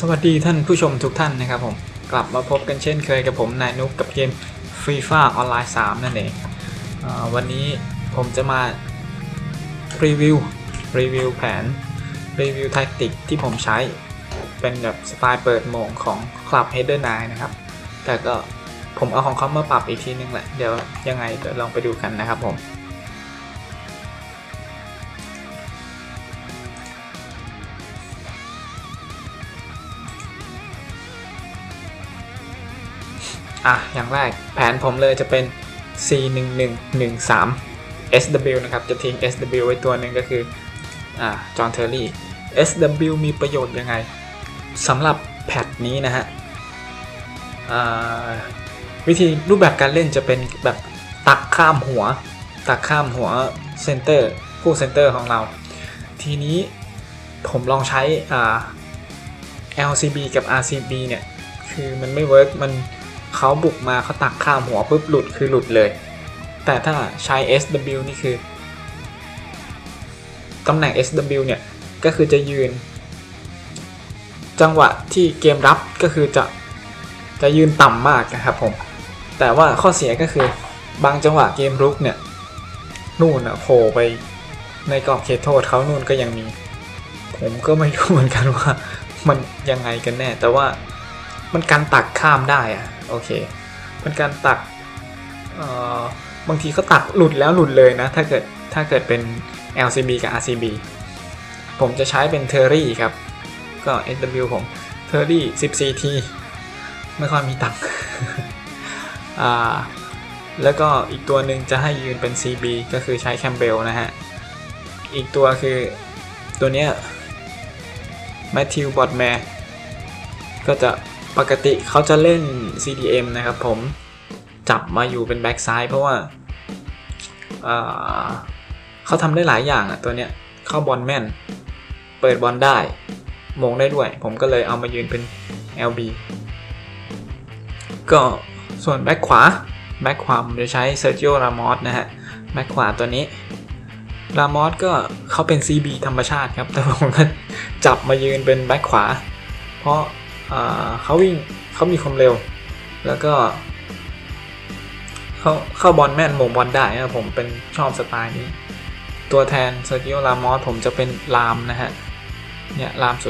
สวัสดีท่านผู้ชมทุกท่านนะครับผม กลับมาพบกันเช่นเคยกับผมนายนุกกับเกม Free Fire Online 3 นั่นเองอวันนี้ผมจะมารีวิวรีวิวแผนรีวิวแทคติกที่ผมใช้เป็นแบบสไตล์เปิดโมงของ Club Header 9นะครับ แต่ก็ผมเอาของเขามาปรับอีกทีนึงแหละ เดี๋ยวยังไงเดี๋ยวลองไปดูกันนะครับผม อะอย่างแรกแผนผมเลยจะเป็น C 1 1 1 3 SW นะครับ จะทิ้ง SW ไว้ตัวหนึ่งก็คืออ่าจอห์นเทอร์รี่ SW มีประโยชน์ยังไงสำหรับแพทนี้นะฮะวิธีรูปแบบการเล่นจะเป็นแบบตักข้ามหัว ตักข้ามหัวเซนเตอร์ผู้เซนเตอร์ของเรา ทีนี้ผมลองใช้ LCB กับ RCB เนี่ย คือมันไม่เวิร์กมัน เขาบุกมาเขาตักข้ามหัวปุ๊บหลุดคือหลุดเลย แต่ถ้าใช้ SW นี่คือตำแหน่ง SW เนี่ย ก็คือจะยืน จังหวะที่เกมรับก็คือจะจะยืนต่ำมากนะครับผม แต่ว่าข้อเสียก็คือบางจังหวะเกมรุกเนี่ย นู่นอะโผล่ไปในกรอบเขตโทษเขานู่นก็ยังมี ผมก็ไม่รู้เหมือนกันว่า มันยังไงกันแน่ แต่ว่ามันการตักข้ามได้อะ โอเคมันการตักเออบางทีเขาตักหลุดแล้วหลุดเลยนะ ถ้าเกิดถ้าเกิดเป็น LCB กับ RCB ผมจะใช้เป็น t e r r y ครับ ก็ SW ผม t e r r y 14 t ไม่ค่อยมีตังค์อ่าแล้วก็อีกตัวหนึ่งจะให้ยืนเป็น CB ก็คือใช้ Campbell นะฮะ อีกตัวคือตัวเนี้ย Matthew Botman ก็จะ ปกติเขาจะเล่น CDM นะครับผมจับมาอยู่เป็นแบ็กซ้ายเพราะว่าเอ่อเขาทำได้หลายอย่างอะตัวเนี้ยเข้าบอลแม่น เปิดบอลได้มงได้ด้วย ผมก็เลยเอามายืนเป็น LB ก็ส่วนแบ็กขวาแบ็กขวาผมจะใช้เซอร์จิโอรามอสนะฮะแบ็กขวาตัวนี้รามอสก็เขาเป็น CB ธรรมชาติครับ แต่ผมก็จับมายืนเป็นแบ็กขวา เพราะ เขาวิ่งเขามีความเร็ว แล้วก็ เขาเข้าบอลแม่นหม่งบอลได้นะผมเป็นชอบสไตล์นี้ ตัวแทนเซอร์กิโอลามอสผมจะเป็นลามนะฮะ เนี่ยลาม08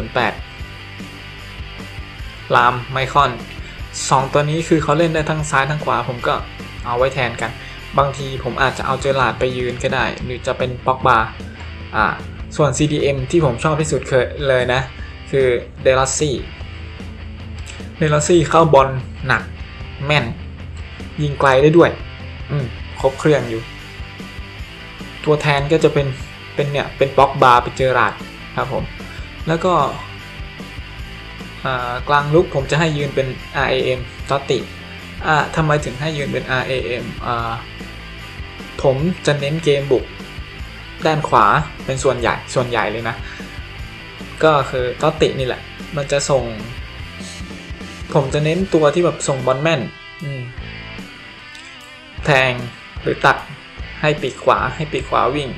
ลามไมคอนสองตัวนี้คือเขาเล่นได้ทั้งซ้ายทั้งขวา ผมก็เอาไว้แทนกัน บางทีผมอาจจะเอาเจอร์ลาดไปยืนก็ได้ หรือจะเป็นป็อกบาอ่าส่วน CDM ที่ผมชอบที่สุดเคยเลยนะ คือเดลัสซี่ เดลัสซี่เข้าบอลหนัก แม่น ยิงไกลได้ด้วย อืมครบเครื่องอยู่ ตัวแทนก็จะเป็นเป็นเนี่ย เป็นบล็อกบาร์เป็นเจอราดครับผม แล้วก็กลางลุกผมจะให้ยืนเป็น RAM ตอติอ่าทำไมถึงให้ยืนเป็น RAM อ่าผมจะเน้นเกมบุก ด้านขวาเป็นส่วนใหญ่ส่วนใหญ่เลยนะ ก็คือตอตินี่แหละ มันจะส่ง ผมจะเน้นตัวที่แบบส่งบอลแม่นแทงหรือตัดให้ปีกขวาให้ปีกขวาวิ่ง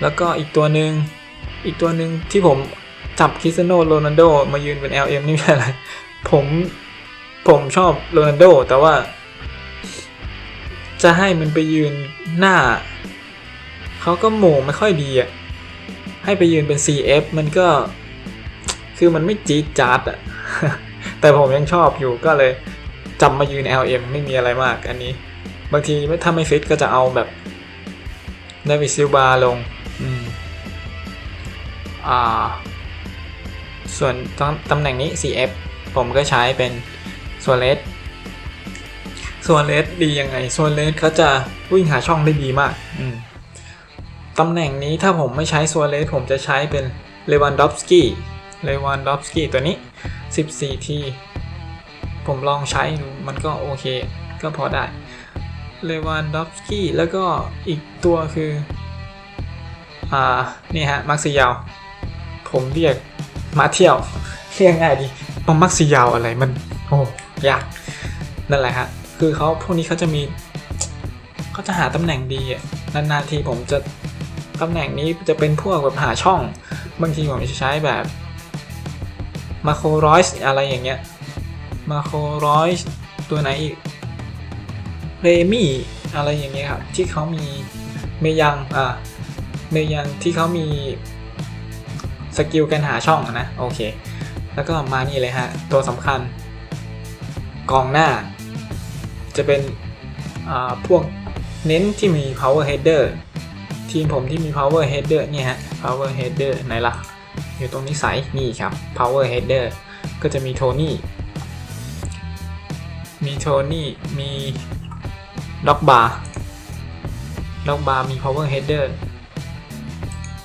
แล้วก็อีกตัวหนึ่งอีกตัวหนึ่งที่ผมจับคริสเตียโนโรนัลโดมายืนเป็น LM นี่ไม่อะไรผมผมชอบโรนัลโดแต่ว่า จะให้มันไปยืนหน้า เขาก็โหมงไม่ค่อยดีอะให้ไปยืนเป็น CF มันก็ คือมันไม่จี๊ดจ๊าดอะ แต่ผมยังชอบอยู่ก็เลยจำมายืน LM ไม่มีอะไรมากอันนี้ บางทีถ้าไม่ฟิตก็จะเอาแบบเดวิดซิลบาลงอืมอ่าส่วนตำตำแหน่งนี้ CF ผมก็ใช้เป็นส่วนเลสส่วนเลสดียังไงส่วนเลสเขาจะวิ่งหาช่องได้ดีมากอืมตำแหน่งนี้ถ้าผมไม่ใช้ส่วนเลสผมจะใช้เป็นเลวันดอฟสกี้เลวันดอฟสกี้ตัวนี้ 14 ทีผมลองใช้ดูมันก็โอเค ก็พอได้ เลวันดอฟสกี้แล้วก็อีกตัวคือ อ่า นี่ฮะ มักซิยาว ผมเรียกมาเที่ยว เรียกง่ายดีเอามักซิยาวอะไรมัน โอ้ยาก นั่นแหละฮะ คือเขาพวกนี้เขาจะมีเขาจะหาตำแหน่งดีอะนานๆทีผมจะตำแหน่งนี้จะเป็นพวกแบบหาช่อง บางทีผมจะใช้แบบ มาโครอยส์อะไรอย่างเงี้ยมาโครอยส์ตัวไหนอีกเรมี่อะไรอย่างเงี้ยครับที่เขามีเมยังอ่าเมยังที่เขามีสกิลการหาช่องนะโอเค แล้วก็มานี่เลยฮะ ตัวสำคัญกองหน้า จะเป็นอ่าพวกเน้นที่มี power header ทีมผมที่มี power header เนี่ยฮะ power header ไหนล่ะ อยู่ตรงนี้ใสนี่ครับ power header ก็จะมีโทนี่ มีโทนี่ มีล็อกบาร์ ล็อกบาร์มี power header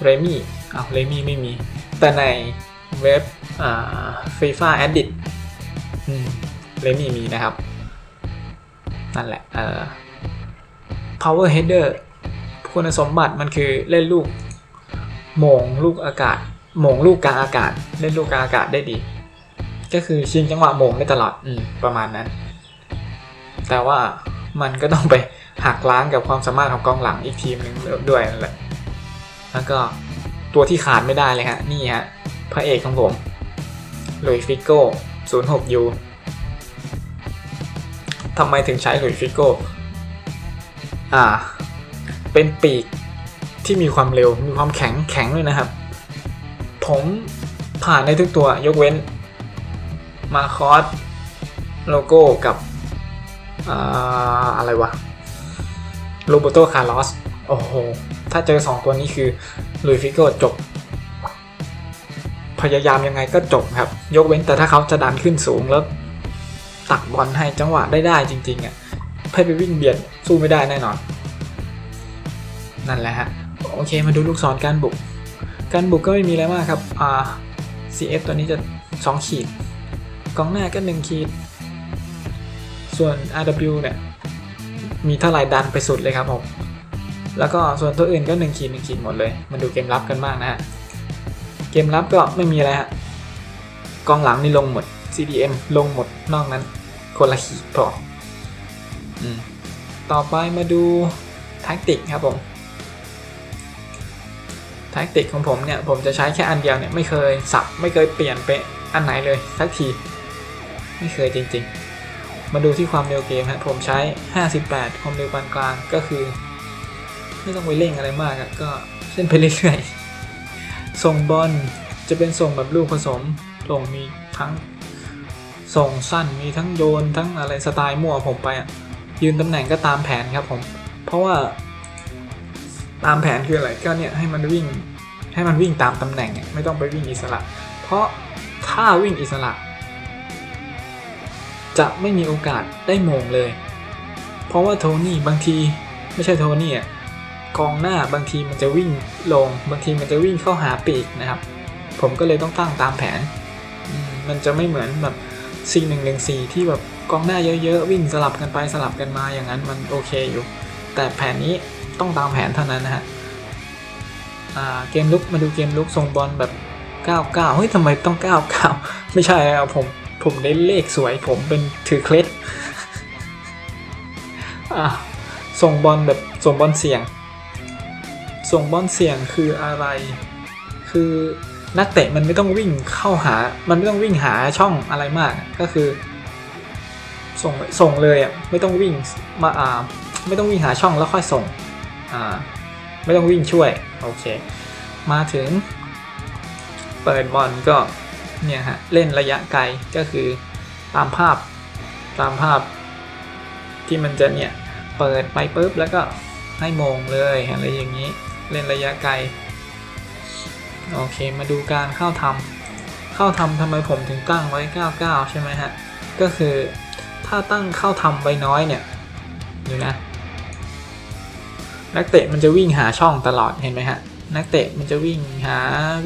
เรมี่อ้าวเรมี่ไม่มี แต่ในเว็บอ่าฟีฟ่าแอดดิอืมเรมี่มีนะครับ นั่นแหละเอ่อ power header คุณสมบัติมันคือเล่นลูกโหมงลูกอากาศ หมงลูกกลางอากาศ เล่นลูกกลางอากาศได้ดี ก็คือชิงจังหวะหมงได้ตลอดอืประมาณนั้น แต่ว่ามันก็ต้องไปหักล้างกับความสามารถของกองหลังอีกทีมหนึ่งด้วยนั่นแหละแล้วก็ตัวที่ขาดไม่ได้เลยฮะ นี่ฮะ พระเอกของผมลุยฟิโก้06 U ทำไมถึงใช้ลุยฟิโก้ อ่า เป็นปีกที่มีความเร็ว มีความแข็งแข็งด้วยนะครับ ผมผ่านได้ทุกตัวยกเว้นมาคอสโลโก้กับอ่าอะไรวะโรโบโตคาร์ลอสโอ้โห ถ้าเจอ 2 ตัวนี้คือลุยฟิโก้จบ พยายามยังไงก็จบครับ ยกเว้นแต่ถ้าเขาจะดันขึ้นสูงแล้ว ตักบอลให้จังหวะได้ได้จริงๆอะให้ไปวิ่งเบียดสู้ไม่ได้แน่นอน นั่นแหละฮะ โอเคมาดูลูกศรการบุก การบุกก็ไม่มีอะไรมากครับอ่า CF ตัวนี้จะ 2 ขีด กองหน้าก็ 1 ขีด ส่วน RW เนี่ย มีเท่าไหร่ดันไปสุดเลยครับผม แล้วก็ส่วนตัวอื่นก็ 1 ขีด 1 ขีดหมดเลยมาดูเกมรับกันบ้างนะฮะ เกมรับก็ไม่มีอะไรฮะ กองหลังนี่ลงหมด CDM ลงหมด นอกนั้น คนละขีดพออต่อไปมาดูแท็กติกครับผม แท็กติกของผมเนี่ยผมจะใช้แค่อันเดียวเนี่ยไม่เคยสับไม่เคยเปลี่ยนไปอันไหนเลยสักที ไม่เคยจริงๆ มาดูที่ความเร็วเกมฮะผมใช้ 58 ความเร็วปานกลางก็คือ ไม่ต้องไปเร่งอะไรมากก็เล่นไปเรื่อยๆส่งบอลจะเป็นส่งแบบลูกผสมส่งมีทั้งส่งสั้นมีทั้งโยนทั้งอะไรสไตล์มั่วผมไปอะยืนตำแหน่งก็ตามแผนครับผม เพราะว่า ตามแผนคืออะไรก็เนี่ยให้มันวิ่งให้มันวิ่งตามตำแหน่งเนี่ยไม่ต้องไปวิ่งอิสระ เพราะถ้าวิ่งอิสระ จะไม่มีโอกาสได้มงเลย เพราะว่าโทนี่บางทีไม่ใช่โทนี่อะกองหน้าบางทีมันจะวิ่งลง บางทีมันจะวิ่งเข้าหาปีกนะครับ ผมก็เลยต้องตั้งตามแผนมมันจะไม่เหมือนแบบ4 1 1 4ที่แบบกองหน้าเยอะๆวิ่งสลับกันไปสลับกันมาอย่างนั้นมันโอเคอยู่ แต่แผนนี้ ต้องตามแผนเท่านั้นนะฮะเกมลุกมาดูเกมลุกส่งบอลแบบ 99 เฮ้ยทำไมต้อง 99 ไม่ใช่ครับผม ผมได้เลขสวยผมเป็นถือเคล็ดส่งบอลแบบส่งบอลเสี่ยง ส่งบอลเสี่ยงคืออะไร คือนักเตะมันไม่ต้องวิ่งเข้าหา มันไม่ต้องวิ่งหาช่องอะไรมาก ก็คือ ส่งส่งเลยอะ ไม่ต้องวิ่งมาอ่าไม่ต้องวิ่งหาช่องแล้วค่อยส่ง อ่า ไม่ต้องวิ่งช่วย โอเค มาถึง เปิดบอลก็เนี่ยฮะ เล่นระยะไกลก็คือตามภาพตามภาพ ที่มันจะเนี่ย เปิดไปปุ๊บแล้วก็ให้มงเลยอะไรอย่างนี้ เล่นระยะไกล โอเคมาดูการเข้าทำเข้าทำทำไมผมถึงตั้งไว้ 99 ใช่ไหมฮะ ก็คือถ้าตั้งเข้าทำไว้น้อยเนี่ยดูนะ นักเตะมันจะวิ่งหาช่องตลอดเห็นไหมฮะ นักเตะมันจะวิ่งหา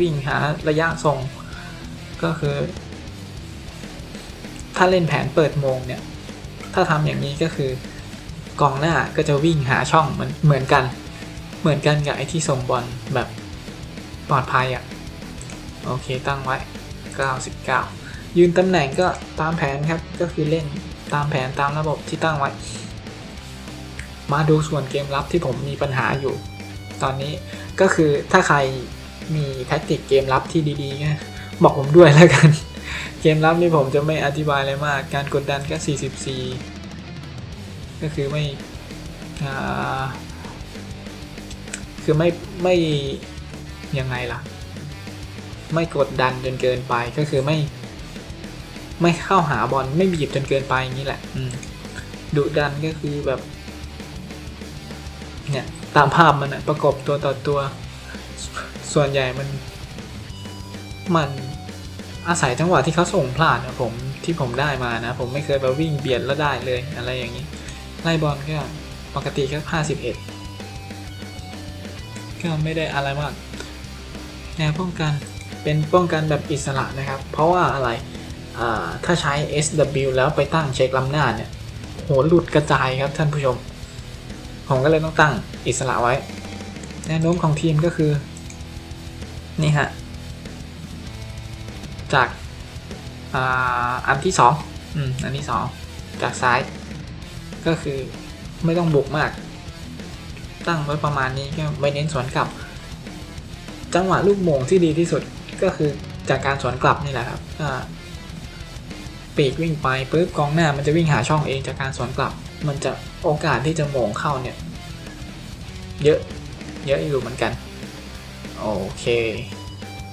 วิ่งหาระยะส่งก็คือ ถ้าเล่นแผนเปิดโมงเนี่ย ถ้าทำอย่างนี้ก็คือกองหน้าก็จะวิ่งหาช่องเหมือนเหมือนกัน เหมือนกันกับไอ้ที่ส่งบอลแบบปลอดภัยอะ่ะโอเคตั้งไว้ 99 ยืนตำแหน่งก็ตามแผนครับ ก็คือเล่นตามแผนตามระบบที่ตั้งไว้ มาดูส่วนเกมรับที่ผมมีปัญหาอยู่ ตอนนี้ก็คือถ้าใครมีแท็กติกเกมรับที่ดีๆนะบอกผมด้วยแล้วกัน เกมรับนี่ผมจะไม่อธิบายอะไรมาก การกดดันก็ 44 ก็คือไม่คือไม่ไม่ยังไงล่ะ ไม่กดดันจนเกินไปก็คือไม่ ไม่เข้าหาบอลไม่บีบจนเกินไปอย่างนี้แหละ อืดุดันก็คือแบบ เนี่ยตามภาพมันอะประกบตัวต่อตัวส่วนใหญ่มัน มันอาศัยจังหวะที่เขาส่งพลาดนะผมที่ผมได้มานะ ผมไม่เคยไปวิ่งเบียดแล้วได้เลยอะไรอย่างนี้ไล่บอลก็ปกติแค่51ก็ไม่ได้อะไรมากแนวป้องกันเป็นป้องกันแบบอิสระนะครับ เพราะว่าอะไรถ้าใช้ SW แล้วไปตั้งเช็คลำหน้าเนี่ยโหหลุดกระจายครับท่านผู้ชม ผมก็เลยต้องตั้งอิสระไว้ แนวโน้มของทีมก็คือ นี่ฮะ จากอ,อันที่สองอืมอันที่สองจากซ้าย ก็คือไม่ต้องบุกมาก ตั้งไว้ประมาณนี้ก็ไม่เน้นสวนกลับ จังหวะลูกโมงที่ดีที่สุดก็คือจากการสวนกลับนี่แหละครับปีกวิ่งไปปุ๊บกองหน้ามันจะวิ่งหาช่องเองจากการสวนกลับ มันจะโอกาสที่จะโมงเข้าเนี่ย เยอะ เยอะอยู่เหมือนกัน โอเค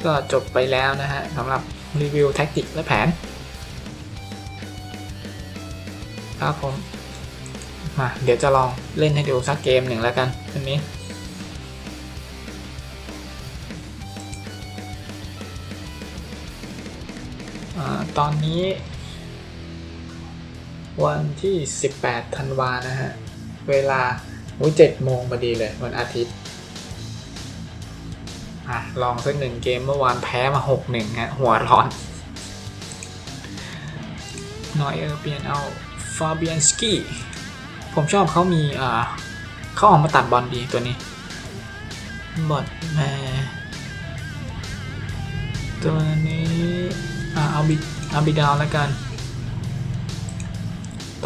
ก็จบไปแล้วนะฮะสำหรับรีวิวแท็กติกและแผน ครับผม มาเดี๋ยวจะลองเล่นให้ดูสักเกมหนึ่งแล้วกันอันนี้อาตอนนี้ วันที่ 18 ธันวานะฮะ เวลาอุ้ยเจ็ดโมงพอดีเลย วันอาทิตย์ อะ ลองสักหนึ่งเกมเมื่อวานแพ้มา 6-1 ฮะ หัวร้อนนอยเออร์เปลี่ยนเอาฟาเบียนสกี้ผมชอบเขามีอ่าเขาออกมาตัดบอลดีตัวนี้ บอลแมตัวนี้ อ่าเอาบิเอาบิดาวแล้วกัน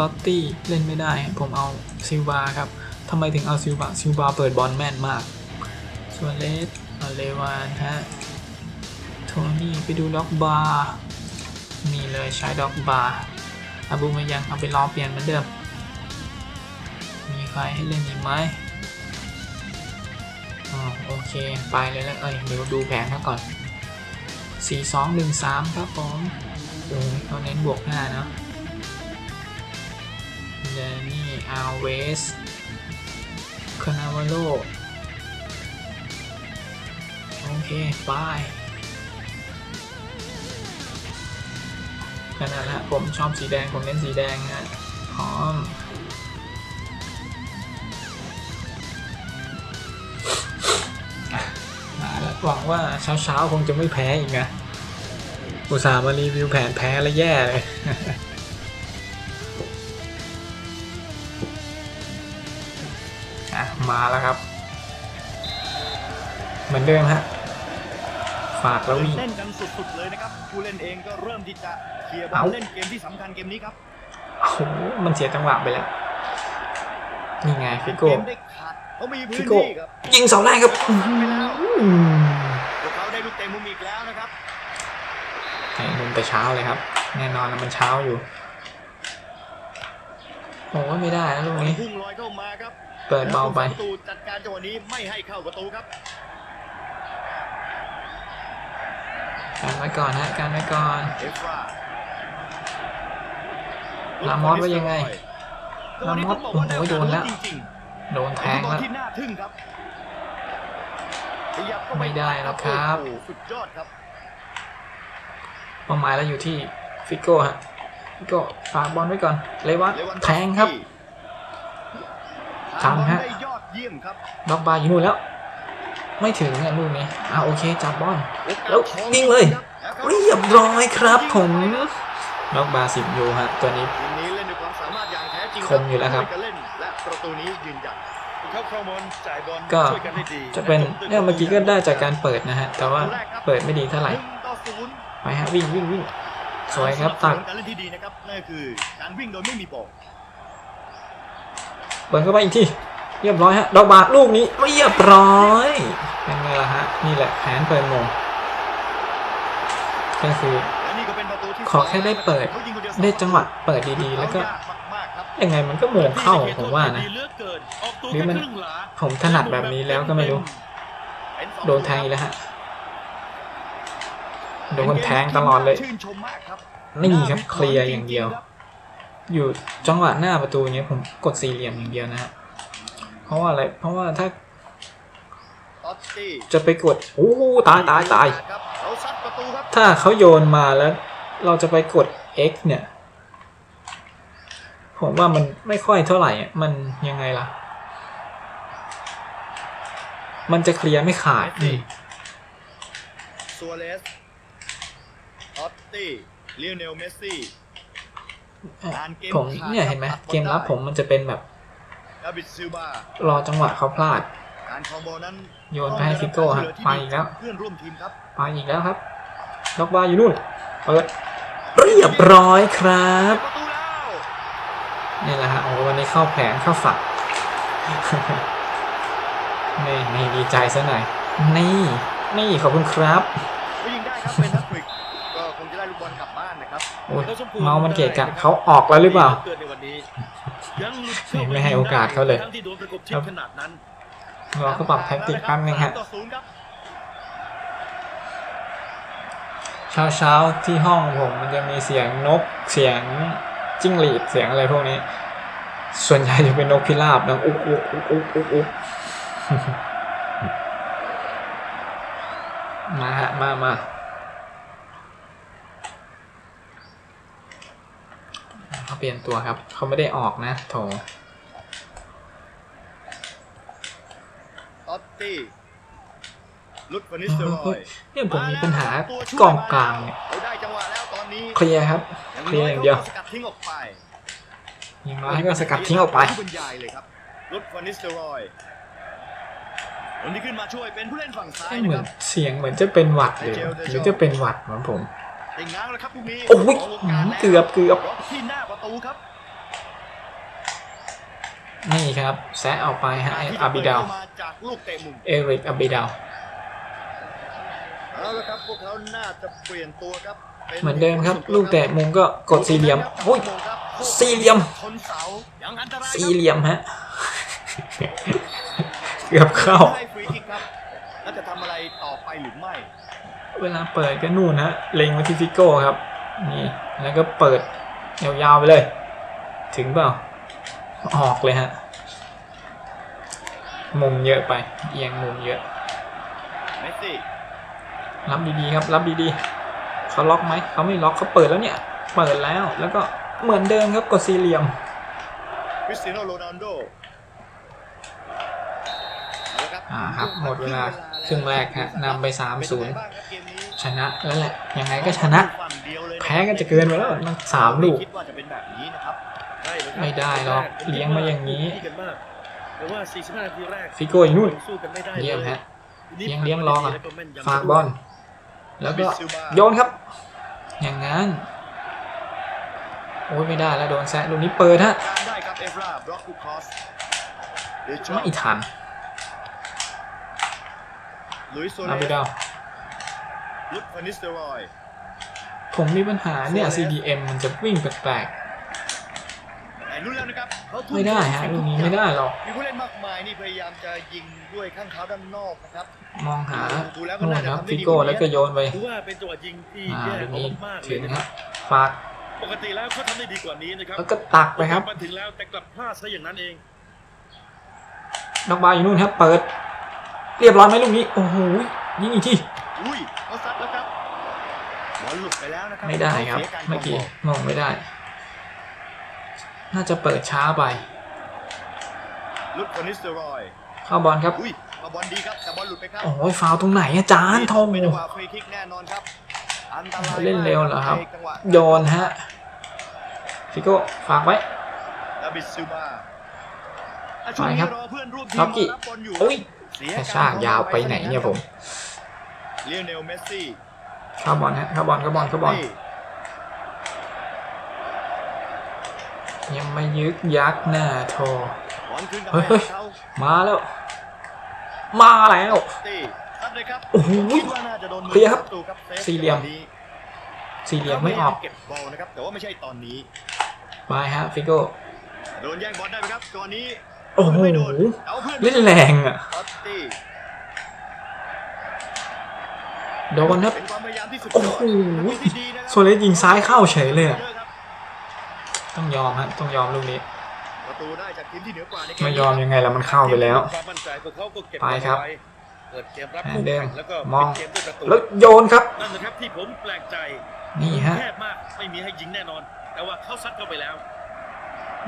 ตอตตี้เล่นไม่ได้ ผมเอาซิลวาครับทำไมถึงเอาซิลวาซิลวาเปิดบอลแม่นมาก ส่วนเลสเอาเลวานฮะโทนี่ไปดูด็อกบาร์นี่เลยใช้ด็อกบาร์อาบูมายังเอาไปลองเปลี่ยนเหมือนเดิม มีใครให้เล่นอีกไหมอ๋อโอเค ไปเลยแล้วเอ้ยเดี๋ยวดูแผนเขาก่อน 4 2 1 3 ครับผมโอ้ยเขาเน้นบวกหน้าเนาะ เดนี่อาเวสคานาวาโลโอเคไปขนาดละผมชอบสีแดง ผมเน้นสีแดงฮะพร้อมหวังว่าเช้าๆ คงจะไม่แพ้อีกนะ อุตส่าห์มารีวิวแผนแพ้แล้วแย่เลย มาแล้วครับ เหมือนเดิมฮะฝากแล้ววิ่งเล่นกันสุดๆเลยนะครับผู้เล่นเองก็เริ่มที่จะเคลียร์บอเอ้าลเล่นเกมที่สำคัญเกมนี้ครับโอ้โหมันเสียจังหวะไปแล้วนี่ไงฟิโก้เกมได้ขาดเขามีพื้ฟินโก้ที่ครับยิงเสาแรกครับอื้อหือพวกเขาได้ลูกเตะมุมอีกแล้วนะครับไอ้มุมแต่เช้าเลยครับ แน่นอนนะมันเช้าอยู่โอ้ยไม่ได้นะลูกนี้พุ่งลอยเข้ามาครับ เปิดเบาไปแล้วผู้ประตูจัดการจังหวะนี้ไม่ให้เข้าประตูครับการไว้ก่อนฮะการไว้ก่อนเอฟราลามอสว่ายังไงจังหวะนี้ต้องบอกว่าโอ้โหโดนแล้วจริงโดนๆแทงเป็นบอแล้ลวที่น่าทึ่งครับขยับเข้าปไม่ได้หรอกครับโอ้โหสุดยอดครับเป้าหมายเราอยู่ที่ฟิโก้ฮะฟิโก้ฝากบอลไว้ก่อนเลวัตเลวันแทงครับ ทำทำฮะได้ยอดเยี่ยมครับล็อกบาร์อยู่นู่นแล้ว ไม่ถึงอะลูกนี้อ่าโอเคจับบอลแล้วโอกาสทอยิงเลยครับเรียบร้อยครับผมล็อกบาร์สิบยูฮะตัวนี้ทีมนี้เล่นด้วยความสามารถอย่างแท้จริงคมอยู่แล้วครับช่ยกันเล่นและประตูนี้ยืนหยัดเข้าครองบอลจ่ายบอลก็ช่วยกันได้ดีจะเป็นและเนี่ยเมื่อกี้ก็ได้จากการเปิดนะฮะ แต่ว่าเปิดไม่ดีเท่าไหร่นึ่งต่อศูนย์ไปฮะวิ่งวิ่งวิ่งสวยครับตักการเล่นที่ดีนะครับนั่นก็คือการวิ่งโดยไม่มีบอล เปิดเข้าไปอีกทีเรียบร้อยฮะดอกบาร์ลูกนี้เรียบร้อยเป็นไงล่ะฮะนี่แหละแผนเปิดโมงก็คือและนี่ก็เป็นประตูที่ขอแค่ได้เปิดได้จังหวะเปิดดีๆ แล้วก็ยังไงมันก็โมงเข้าผมว่านะหรือมันผมถนัดแบบนี้แล้วก็ไม่รู้ โดนแทงอีกแล้วฮะโดนแทงตลอดเลยนี่ครับเคลียร์อย่างเดียว อยู่จังหวะหน้าประตูเนี้ยผมกดสี่เหลี่ยมอย่างเดียวนะฮะเพราะว่าอะไรเพราะว่าถ้าตอตตี้จะไปกดโอ้ตายตายตายครับเขาซัดประตูครับถ้าเขาโยนมาแล้ว เราจะไปกด X เนี่ย ผมว่ามันไม่ค่อยเท่าไหร่อะมันยังไงล่ะ มันจะเคลียร์ไม่ขาดอืมซัวเรสตอตตี้ลิโอเนลเมสซี่ ผมเนี่ยเห็นไหมเกมรับผมมันจะเป็นแบบดาบิดซิลบารอจังหวะเขาพลาดการคอมโบนั้นโยนไปให้ฟิโก้ฮะไปอีกแล้วเพื่อนร่วมทีมครับไปอีกแล้วครับล็อกบาอยู่นู่นเปิดเรียบร้อยครับประตูแล้วนี่แหละฮะโอ้วันนี้เข้าแผงเข้าฝักนี่นี่ดีใจซะหน่อยนี่นี่ขอบคุณครับ เมาส์มันเกะกะเขาออกแล้วหรือเปล่าเกิดในวันนี้ยังหลุดนี่ไม่ให้โอกาสเขาเลยทั้งที่โดนประกบชิดขนาดนั้นเราก็ปรับแท็กติกแป๊บนึงฮะสามต่อศูนย์ครับเช้าเช้าๆที่ห้องผมมันจะมีเสียงนกเสียงจิ้งหรีดเสียงอะไรพวกนี้ ส่วนใหญ่จะเป็นนกพิราบดังอุ๊กอุ๊กอุ๊กอุ๊กอุ๊กอุ๊กมาฮะมามา เขาเปลี่ยนตัวครับ เขาไม่ได้ออกนะโถตอตตี้ลุดฟานิสเตอรอยเนี่ยผมมีปัญหากองกลางเนี่ยเขาได้จังหวะแล้วตอนนี้เคลียร์ครับเคลียร์อย่างเดียวสกัดทิ้งออกไปอย่างน้อยก็สกัดทิ้งออกไปบรรยายเลยครับลุดฟานิสเตอรอยคนที่ขึ้นมาช่วยเป็นผู้เล่นฝั่งซ้ายไม่นะเหมืคอนรับเสียงเหมือนจะเป็นหวัดเลยหรือจะเป็นหวัดเหมือนผม ติงง้างแล้วครับลูกนี้โอ้ยขงโอกาสแล้วเกือบเกือบล็อกที่หน้าประตูครับนี่ครับแซะออกไปฮะไอ้อาบิดาวที่จะเปิเข้มาจากลูกเตะมุมเอริกอาบิดาวเอาละครับพวกเขาน่าจะเปลี่ยนตัวครับป็เหมือนเดิมครับ ลูกแตะมุมก็กดสี่เหลี่ยมโอ้ยสี่เหลี่ยมชนเสายังอันตรายครับสี่เหลี่ยมฮะเกือบเข้าได้ฟรีคิกครับแล้วจะทำอะไรต่อไปหรือไม่ เวลาเปิดก็นู่นฮะเล็งมาที่ฟิโก้ครับ นี่แล้วก็เปิดยาวๆไปเลย ถึงเปล่า ออกเลยฮะ มุมเยอะไป เอียงมุมเยอะเมสซี่รับดีๆครับ รับดีๆเขาล็อกไหมเขาไม่ล็อกเขาเปิดแล้วเนี่ย เปิดแล้วแล้วก็เหมือนเดิมครับกดสี่เหลี่ยมคริสเตียโนโรนัลโดเละอ่าครับหมดเวลาครึ่งแรกฮะนำไปเป็นยังไง3-0 ชนะแล้วแหละ ยังไงก็ชนะฝั่งเดียวเลยนแพ้กันจะเกินไปแล้วมันสามลูกไคิดว่าจะเป็นแบบนี้นะครับใช่เลยครับไม่ได้หรอก เลี้ยงมาอย่างนี้ดีกันมากแต่ว่า45นาทีแรกฟิโก้อยู่นู่นสู้กันไม่ได้เยี่ยมฮะนี่เลี้ยงเลี้ยงรองอะแล้วก็แม่นยำฝากบอล แล้วก็โยนครับ อย่างนั้น โอ้ยไม่ได้แล้วโดนแซะลูกนี้เปิดฮะการได้ครับเอฟราบล็อกคูคอสเดชอไม่ทันลุยส์โซเลอาบิสดาว ลุดฟานิสเตอรอยผมมีปัญหาเนี่ย CDM มันจะวิ่งแปลกแต่นู่นแล้วนะครับเขาทุ่ๆไม่ได้ฮะลูกนี้ไม่ได้หรอกมีผู้เล่นมากมายนี่พยายามจะยิงด้วยข้างเท้าด้านนอกนะครับมองหาดูแล้วก็โน่น่านจะครับทำได้ฟิดีโก้ว่านี้แล้วก็โยนไปถือว่าเป็นจังหวะยิงที่อ่าแย่ลูกนี้มากๆเลถึยงนะคฮะรับฝากปกติแล้วเขาทำได้ดีกว่านี้นะครับแล้วก็ตักไปครับมาถึงแล้วแต่กลับพลาดซะอย่างนั้นเองนอกบาร์อยู่นู่นครับเปิด เรียบร้อยไหมลูกนี้โอ้โหยิงอีกที อุ้ยเขาซัดแล้วครับบอลหลุด ไปแล้วนะครัไม่ได้ครับสียารเมื่อกี้บมองไม่ได้ น่าจะเปิดช้าไปลุดฟานิสเตอรอยเข้าบอลครับอุ้ยมาบอลดีครับแต่บอลหลุดไปครับโอ้ยฟาวล์ตรงไหนอาจารย์โทเป็นจังหวะฟรีคิกแน่นอนครับอันตรายเล่นเร็วเหรอครับในจังหวะโยนฮะฟิโก้ฝากไว้ดาบิดซิลวาอะไปช่วงนี้ครับรอเพื่อนร่วมทีมล็อกกี้มารับบอลอยู่โอ้ยเสียกระชากยาวไปไหนเนี่ยผมเลียเนลเมสซี่ เข้าบอลฮะเข้าบอลเข้าบอลเข้าบอลนี่ยังไม่ยึกยักหน้าโทรบอลขึ้นกับเฮ้ยแม่เขามาแล้ว มาแล้วตีซัดเลยครับโอ้โหคิดว่าน่าจะโดนมืเคลียร์ครับประตูครับซฟสี่เหลี่ยมจังหวะนี้สี่เหลี่ยมไม่ออกเก็บบอลนะครับแต่ว่าไม่ใช่ตอนนี้ไปฮะฟิโก้โดนแย่งบอลได้ไหมครับก่อนนี้โอ้โหไม่โดนเอาเพื่อนเล่นแรงอะออตตี้ โดนครับเป็นความพยายามที่สุดโอ้โหยอดที่ดีนะครับโซเลสยิงซ้ายเข้าเฉยเลยอะเยอะครับต้องยอมฮะต้องยอมลูกนี้ประตูได้จากทีมที่เหนือกว่าในเกมไม่ยอมยังไงแล้วมันเข้าไปแล้วความมั่นใจพวกเขาก็เก็บไปครับเอาไว้เปิดเกมรับแฮคู่นเดิลแข่งแล้วก็มองปิดเกมด้วยประตูแล้วโยนครับนั่นนะครับที่ผมแปลกใจนี่ฮะแคบมากไม่มีให้ยิงแน่นอน แต่ว่าเขาซัดเข้าไปแล้ว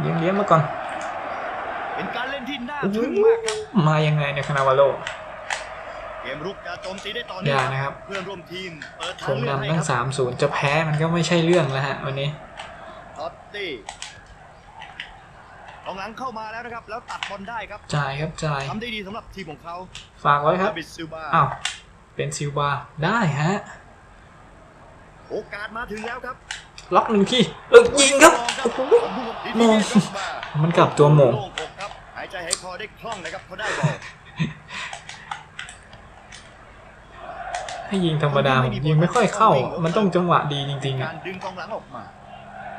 เลี้ยงเลี้ยงมาก่อนเป็นการเล่นที่น่าโอ้โหทึ่งมากครับมายังไงเนี่ยคานาวาโล เกมรุกจะโจมตีได้ต่ออเนื่ย่าองนะครับเพื่อนร่วมทีมเปิดผทางมเลือกให้นำตั้งครับสามศูนย์จะแพ้มันก็ไม่ใช่เรื่องแล้วฮะวันนี้ออตตี้กองหลังเข้ามาแล้วนะครับ แล้วตัดบอลได้ครับจ่ายครับจ่ายทำได้ดีสำหรับทีมของเขาฝากไว้ครับดาบิดซิลบาอ้าวเป็นซิลวาได้ฮะโอกาสมาถึงแล้วครับ ล็อกหนึ่งที่แล้วยิงครับโอ้โหมองมันกลับตัวโมงโล่อกครับหายใจหายคอได้คล่องนะครับเขาได้บอล ให้ยิงธรรมดาผมยิงไม่ค่อยเข้า มันต้องจังหวะดีจริงๆกาอะรดึงกองหลังออกมา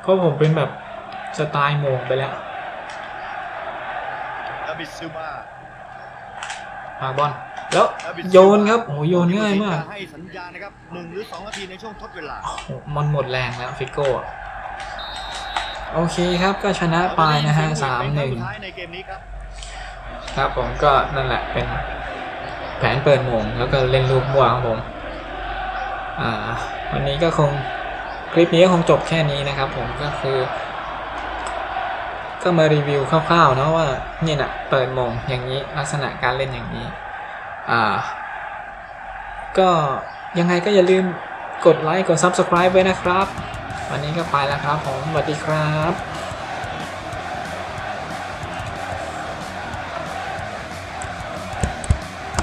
เพราะผมเป็นแบบสไตล์โมงไปแล้วดาบิดซิลบาฝากบอลแล้วดาบิดโยนครับโอ้โหโยนง่ายมากให้สัญญาณนะครับหนึ่งหรือสองนาทีในช่วงทดเวลาโอ้โหมันหมดแรงแล้วฟิโก้อะโอเคครับก็ชนะไปนะฮะสามหนึ่งเป็ครั้สุดท้ายในเกมนี้ครับครับผมก็นั่นแหละเป็นแผนเปิดโมงแล้วก็เล่นลูกมั่วของผมอ่า วันนี้ก็คงคลิปนี้ก็คงจบแค่นี้นะครับ ผมก็คือ ก็มารีวิวคร่าวๆเนาะว่าเนี่ยนะเปิดโมงอย่างนี้ลักษณะการเล่นอย่างนี้อ่าก็ยังไงก็อย่าลืมกดไลค์กด Subscribe ไว้นะครับ วันนี้ก็ไปแล้วครับผมสวัสดีครับ